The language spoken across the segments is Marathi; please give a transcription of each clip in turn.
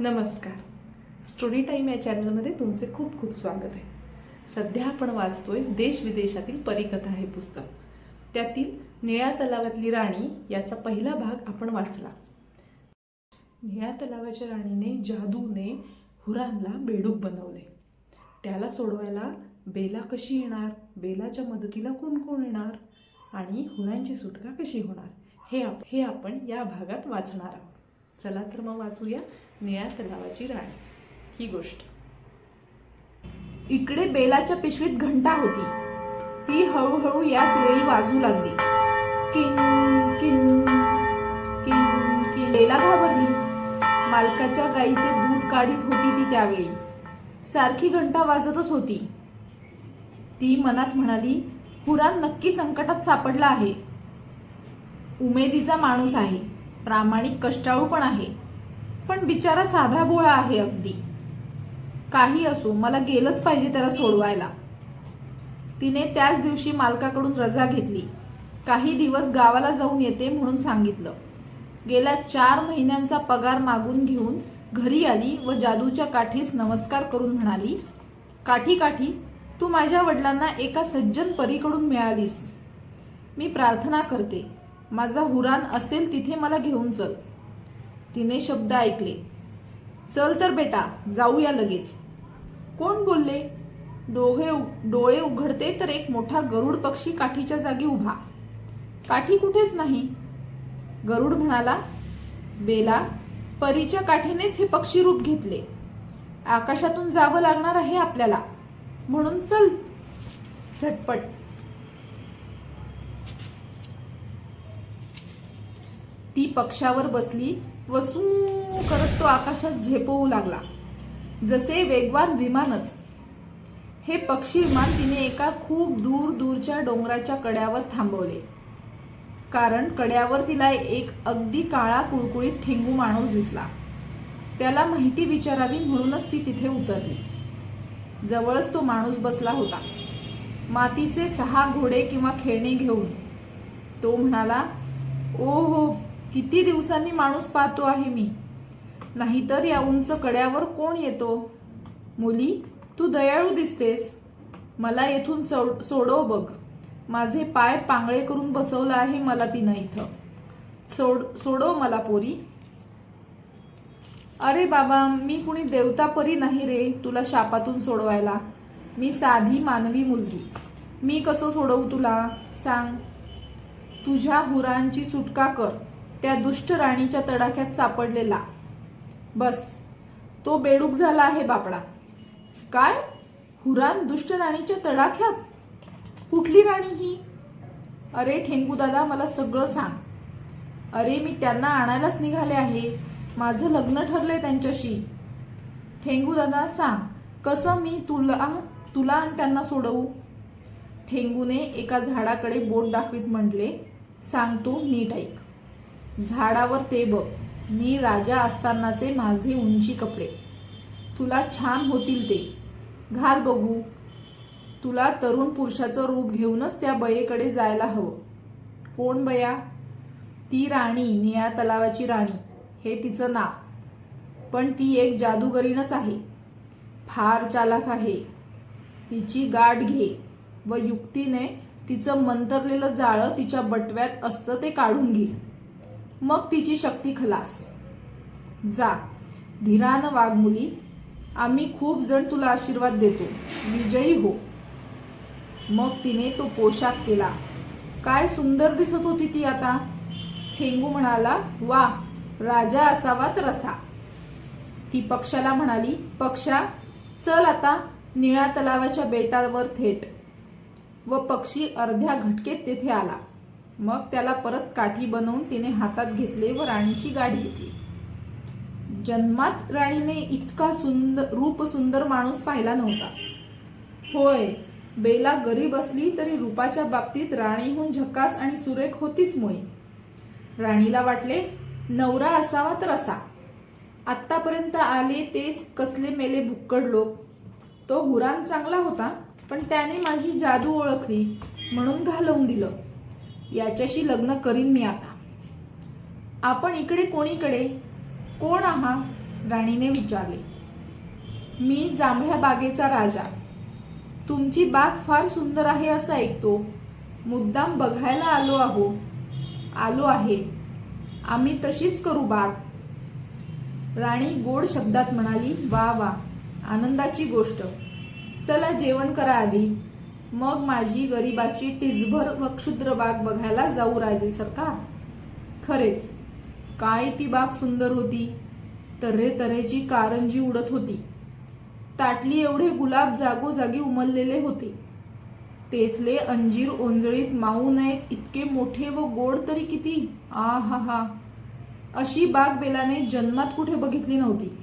नमस्कार. स्टोरी टाईम या चॅनलमध्ये तुमचे खूप खूप स्वागत आहे. सध्या आपण वाचतोय देश विदेशातील परिकथा हे पुस्तक. त्यातील निळ्या तलावातली राणी याचा पहिला भाग आपण वाचला. निळ्या तलावाच्या राणीने जादूने हुरानला बेडूक बनवले. त्याला सोडवायला बेला कशी येणार? बेलाच्या मदतीला कोण कोण येणार? आणि हुरांची सुटका कशी होणार? हे आप हे आपण या भागात वाचणार आहोत. चला तर मग वाचूया निळ्या तलावाची राणी. ही गोष्ट. इकडे बेलाच्या पिशवीत घंटा होती. ती हळूहळू याच वेळी वाजू लागली. किन किन किन बेला घाबरली. मालकाच्या गाईचे दूध काढीत होती ती त्यावेळी. सारखी घंटा वाजतच होती. ती मनात म्हणाली हुरान नक्की संकटात सापडला आहे. उमेदीचा माणूस आहे. प्रामाणिक कष्टाळू पण आहे. पण बिचारा साधा भोळा आहे अगदी. काही असो मला गेलंच पाहिजे त्याला सोडवायला. तिने त्याच दिवशी मालकाकडून रजा घेतली. काही दिवस गावाला जाऊन येते म्हणून सांगितलं. गेल्या चार महिन्यांचा पगार मागून घेऊन घरी आली व जादूच्या काठीस नमस्कार करून म्हणाली काठी काठी तू माझ्या वडिलांना एका सज्जन परीकडून मिळालीस. मी प्रार्थना करते. माझा हुराण असेल तिथे मला घेऊन चल. तिने शब्द ऐकले. चल तर बेटा जाऊया लगेच. कोण बोलले? डोळे डोळे उघडते तर एक मोठा गरुड पक्षी काठीच्या जागी उभा. काठी कुठेच नाही. गरुड म्हणाला बेला परीच्या काठीनेच हे पक्षी रूप घेतले. आकाशातून जावं लागणार आहे आपल्याला. म्हणून चल झटपट. ती पक्षावर बसली व सू करत तो आकाशात झेपवू लागला. जसे वेगवान विमानच. हे पक्षी विमान तिने एका खूप दूर दूरच्या डोंगराच्या कड्यावर थांबवले. कारण कड्यावर तिला एक अगदी काळा कुळकुळीत ठेंगू माणूस दिसला. त्याला माहिती विचारावी म्हणूनच ती तिथे उतरली. जवळच तो माणूस बसला होता. मातीचे सहा घोडे किंवा खेळणी घेऊन. तो म्हणाला ओ हो किती दिवसांनी माणूस पाहतो आहे मी? नाहीतर या उंच कड्यावर कोण येतो? मुली तू दयाळू दिसतेस. मला येथून सो- सोडव बघ. माझे पाय पांगळे करून बसवलं आहे मला तिनं इथं. सोड सोडव मला पोरी. अरे बाबा मी कुणी देवता परी नाही रे तुला शापातून सोडवायला. मी साधी मानवी मुलगी. मी कसं सोडवू तुला? सांग. तुझ्या हुरांची सुटका कर. त्या दुष्ट राणीच्या तडाख्यात सापडलेला. बस तो बेडूक झाला आहे बापडा. काय? हुरान दुष्ट राणीच्या तडाख्यात? कुठली राणी ही? अरे ठेंगू दादा मला सगळं सांग. अरे मी त्यांना आणायलाच निघाले आहे. माझं लग्न ठरलंय त्यांच्याशी. ठेंगू दादा सांग कसं मी तुला तुला आणि त्यांना सोडवू? ठेंगूने एका झाडाकडे बोट दाखवीत म्हटले सांगतो नीट ऐक. झाडावर ते बघ. मी राजा असतानाचे माझे उंची कपडे. तुला छान होतील ते. घाल बघू. तुला तरुण पुरुषाचं रूप घेऊनच त्या बयेकडे जायला हवं. कोण बया? ती राणी निळ्या तलावाची राणी. हे तिचं नाव. पण ती एक जादूगरीणच आहे. फार चालाक आहे. तिची गाठ घे व युक्तीने तिचं मंतरलेलं जाळं तिच्या बटव्यात असतं ते काढून घे. मग तिची शक्ती खलास. जा. धीरानं वाघ मुली आम्ही खूप जण तुला आशीर्वाद देतो. विजयी हो. मग तिने तो पोशाख केला. काय सुंदर दिसत होती ती आता? ठेंगू म्हणाला वा राजा असावा तर असा ती पक्षाला म्हणाली पक्षा चल आता निळ्या तलावाच्या बेटावर थेट. व पक्षी अर्ध्या घटकेत तेथे आला. मग त्याला परत काठी बनवून तिने हातात घेतले व राणीची गाठ घेतली. जन्मात राणीने इतका सुंदर रूप सुंदर माणूस पाहिला नव्हता. होय बेला गरीब असली तरी रूपाच्या बाबतीत राणीहून झकास आणि सुरेख होतीच मुळे. राणीला वाटले नवरा असावा तर असा. आत्तापर्यंत आले ते कसले मेले भुक्कड लोक. तो हुरान चांगला होता पण त्याने माझी जादू ओळखली म्हणून घालवून दिलं. याच्याशी लग्न करीन मी आता. आपण इकडे कोणीकडे कोण आहात राणीने विचारले. मी जांभळ्या बागेचा राजा. तुमची बाग फार सुंदर आहे असं ऐकतो. मुद्दाम बघायला आलो आहो. आलो आहे. आम्ही तशीच करू बाग. राणी गोड शब्दात म्हणाली वा वा आनंदाची गोष्ट. चला जेवण करा आधी. मग माझी गरिबाची टिजभर व क्षुद्र बाग बघायला जाऊ राजे सरकार. खरेच काय ती बाग सुंदर होती? तऱ्हे तऱ्हेची कारंजी उडत होती. ताटली एवढे गुलाब जागोजागी उमललेले होते. तेथले अंजीर ओंजळीत माऊ नयेत इतके मोठे व गोड तरी किती? आ हा हा अशी बाग बेलाने जन्मात कुठे बघितली नव्हती.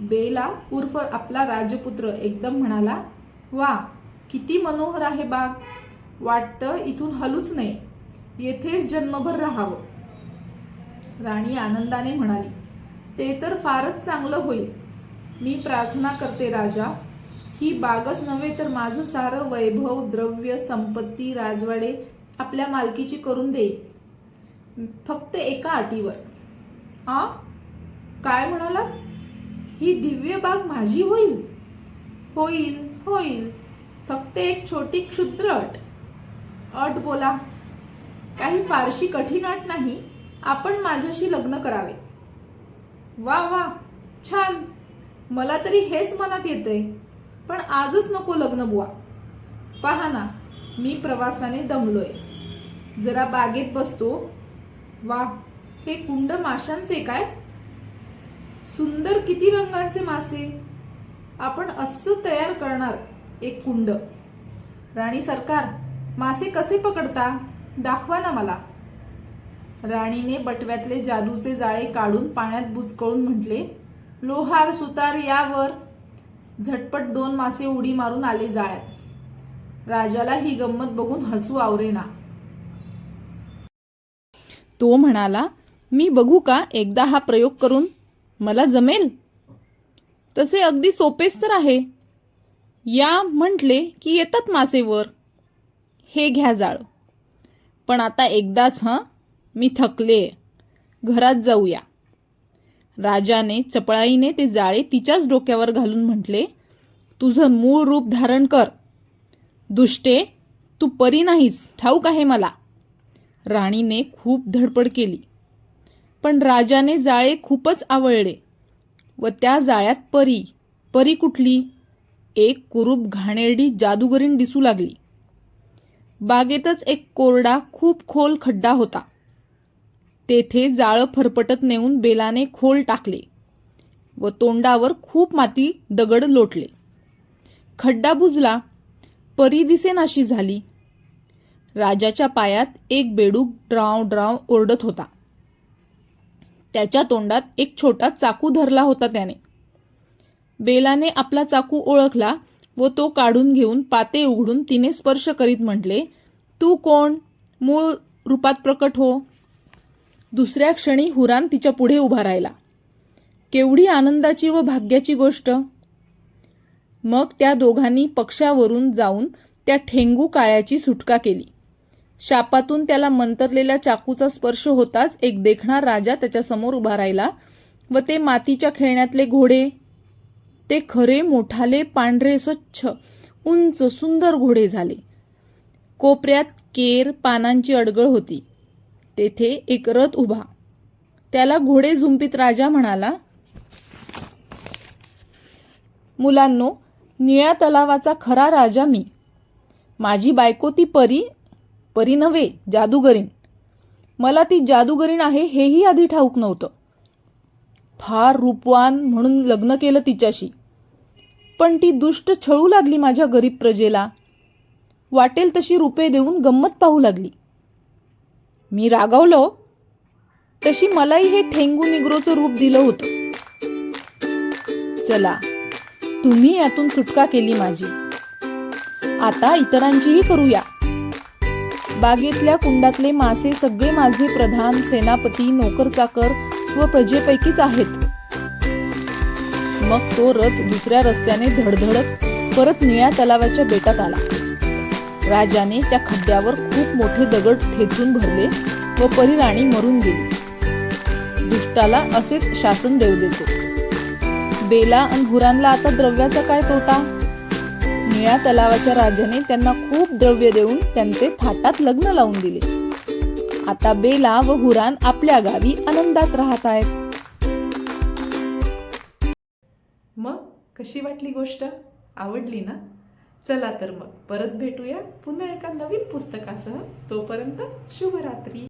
बेला उर्फ आपला राजपुत्र एकदम म्हणाला वा किती मनोहर आहे बाग? वाटतं इथून हलूच नाही येथेच जन्मभर राहावं. राणी आनंदाने म्हणाली ते तर फारच चांगलं होईल. मी प्रार्थना करते राजा. ही बागच नव्हे तर माझं सारं वैभव द्रव्य संपत्ती राजवाडे आपल्या मालकीची करून देईल. फक्त एका अटीवर. आ? काय म्हणालात? ही दिव्य बाग माझी होईल? होईल होईल. फक्त एक छोटी क्षुद्र अट. अट बोला. काही फारशी कठीण अट नाही आपण माझ्याशी लग्न करावे. वा वा छान. मला तरी हेच मनात येतंय पण आजच नको लग्न बुवा. पहा ना मी प्रवासाने दमलोय. जरा बागेत बसतो. वा हे कुंड माशांचे काय? सुंदर किती रंगांचे मासे. आपण असं तयार करणार. एक कुंड. राणी सरकार मासे कसे पकडता? दाखवा ना मला. राणीने बटव्यातले जादूचे जाळे काढून पाण्यात बुचकळून म्हटले लोहार सुतार यावर. झटपट दोन मासे उडी मारून आले जाळ्यात. राजाला ही गंमत बघून हसू आवरेना तो म्हणाला मी बघू का एकदा हा प्रयोग करून? मला जमेल? तसे अगदी सोपेच तर आहे. या म्हटले की येतात मासेवर. हे घ्या जाळ. पण आता एकदाच हं मी थकले. घरात जाऊया. राजाने चपळाईने ते जाळे तिच्याच डोक्यावर घालून म्हटले तुझं मूळ रूप धारण कर. दुष्टे तू परी नाहीस ठाऊक आहे मला. राणीने खूप धडपड केली. पण राजाने जाळे खूपच आवळले व त्या जाळ्यात परी परी कुठली? एक कुरूप घाणेरडी जादूगरीण दिसू लागली. बागेतच एक कोरडा खूप खोल खड्डा होता. तेथे जाळं फरफटत नेऊन बेलाने खोल टाकले व तोंडावर खूप माती दगड लोटले. खड्डा बुजला परी दिसेनाशी झाली. राजाच्या पायात एक बेडूक ड्राव ड्राव ओरडत होता. त्याच्या तोंडात एक छोटा चाकू धरला होता त्याने. बेलाने आपला चाकू ओळखला व तो काढून घेऊन पाते उघडून तिने स्पर्श करीत म्हटले तू कोण? मूळ रूपात प्रकट हो. दुसऱ्या क्षणी हुरान तिच्या पुढे उभा राहिला. केवढी आनंदाची व भाग्याची गोष्ट. मग त्या दोघांनी पक्षावरून जाऊन त्या ठेंगू काळ्याची सुटका केली. शापातून त्याला मंतरलेल्या चाकूचा स्पर्श होताच एक देखणा राजा त्याच्यासमोर उभा राहिला व ते मातीच्या खेळण्यातले घोडे ते खरे मोठाले पांढरे स्वच्छ उंच सुंदर घोडे झाले. कोपऱ्यात केर पानांची अडगळ होती. तेथे एक रथ उभा. त्याला घोडे झुंपित राजा म्हणाला मुलांनो निळ्या तलावाचा खरा राजा मी. माझी बायको ती परी परी नव्हे जादूगरीण. मला ती जादूगरीण आहे हेही आधी ठाऊक नव्हतं. फार रूपवान म्हणून लग्न केलं तिच्याशी. पण ती दुष्ट छळू लागली माझ्या गरीब प्रजेला. वाटेल तशी रुपे देऊन गंमत पाहू लागली. मी रागावलो. तशी मलाही हे ठेंगू निग्रोचं रूप दिलं होतं. चला तुम्ही यातून सुटका केली माझी. आता इतरांचीही करूया. बागेतल्या कुंडातले मासे सगळे माझे प्रधान सेनापती नोकर चाकर व प्रजेपैकीच आहेत. मग तो रथ दुसऱ्या रस्त्याने धडधडत परत निळ्या तलावाच्या बेटात आला. राजाने त्या खड्ड्यावर खूप मोठे दगड ठेचून भरले व परिराणी मरून गेली. दुष्टाला असेच शासन देऊ देतो. बेला आणि हुरांला आता द्रव्याचा काय तोटा? निळ्या तलावाच्या राजाने त्यांना खूप द्रव्य देऊन त्यांचे थाटात लग्न लावून दिले. आता बेला व हुरान आपल्या गावी आनंदात राहत आहेत मग कशी वाटली गोष्ट? आवडली ना? चला तर मग परत भेटूया पुन्हा एका नवीन पुस्तकासह. तोपर्यंत शुभरात्री.